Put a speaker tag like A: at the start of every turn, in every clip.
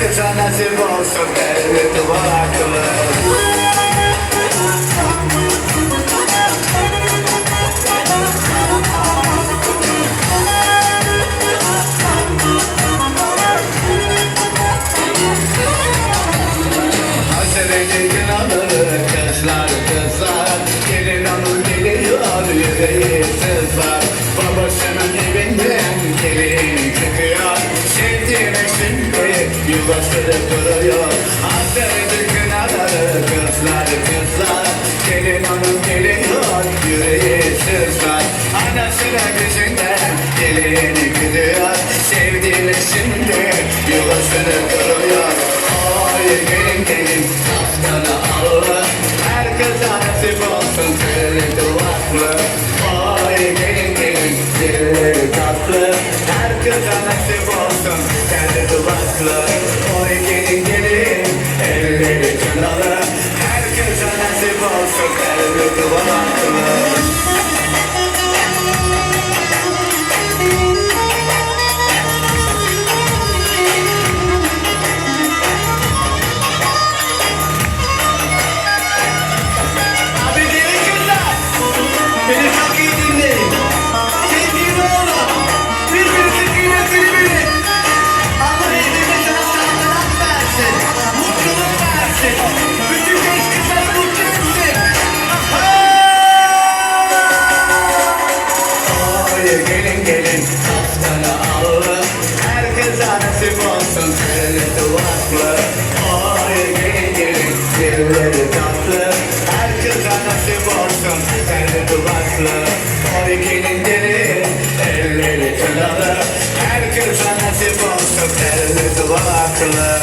A: Herkese nasip olsun elbet duvaklı Hasreti kınalı kızlar Herkese nasip olsun Kırı Oy gelin gelin. Askana alın Herkese nasip olsun. Kırı duvaklı Oy gelin gelin. Dilleri tatlı. Herkese nasip olsun. Kırı duvaklı Oy gelin gelin. Elleri kınalı Herkese nasip olsun. Kırı duvaklı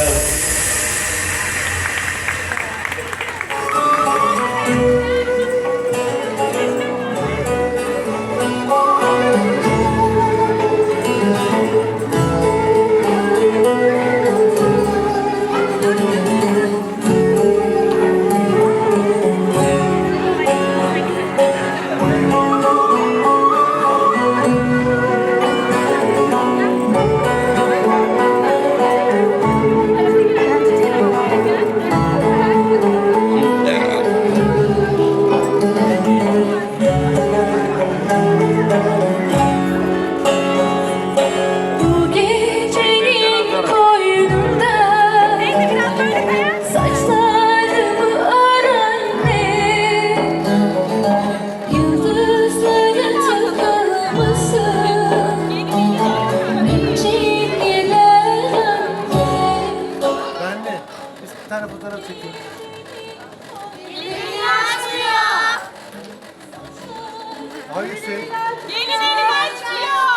B: Hangisi?
C: Yeni yeni başlıyor.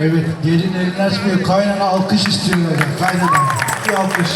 D: Evet, gelin elini açmıyor. Kaynana alkış istiyorlar. ya, Kaynana. Bir alkış.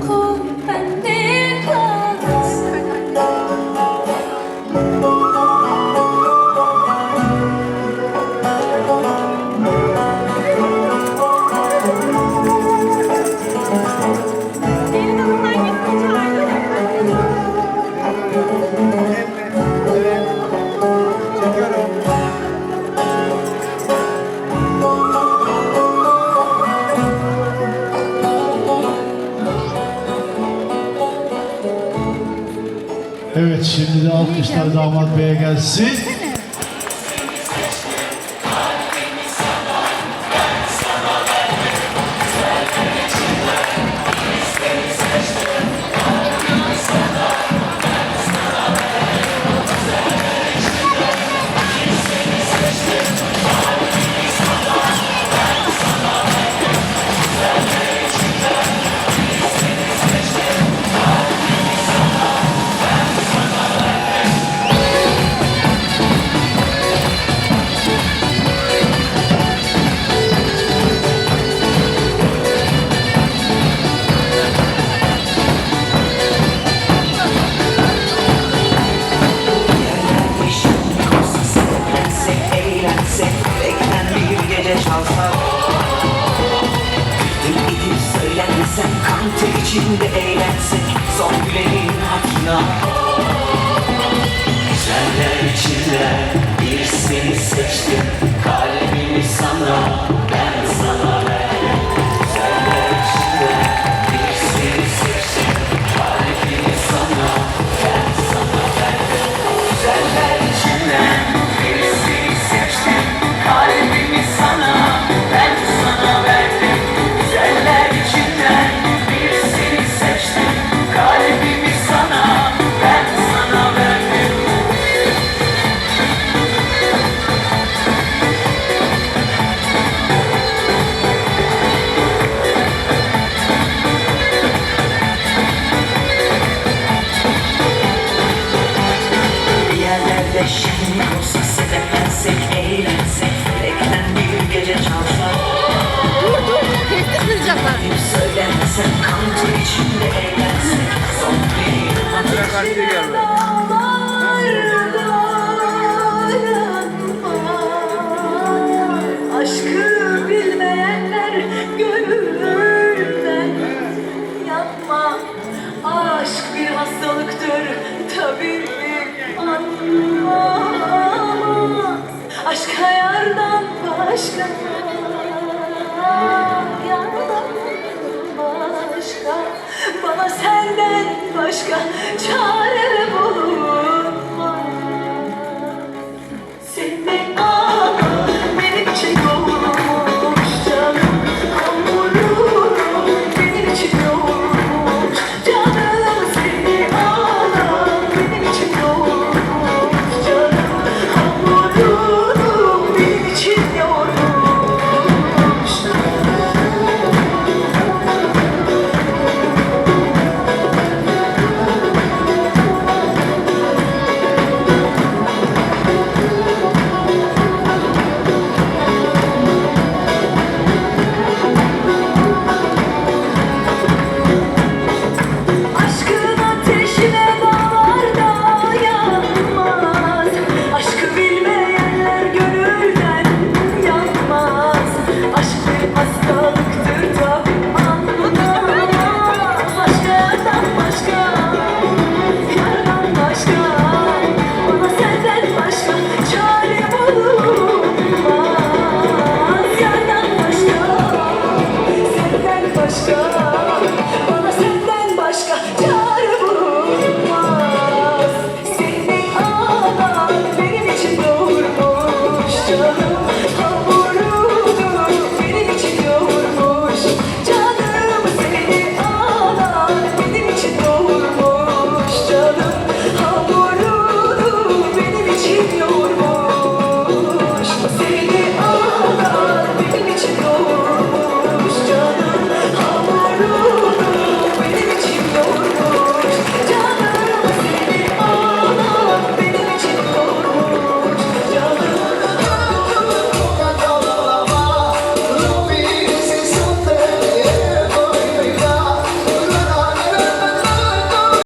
B: Cool.
D: Evet, şimdi de alkışlar damat beye gelsin.
E: İçinde eğlensek Son gülenin hatırına Güzeller içinde bir seni seçtim Kalbimi sana
D: Aşkı bilmeyenler gönülden yapma. Aşk bir hastalıktır tabii anlamaz. Aşka yardan başka ama senden başka çare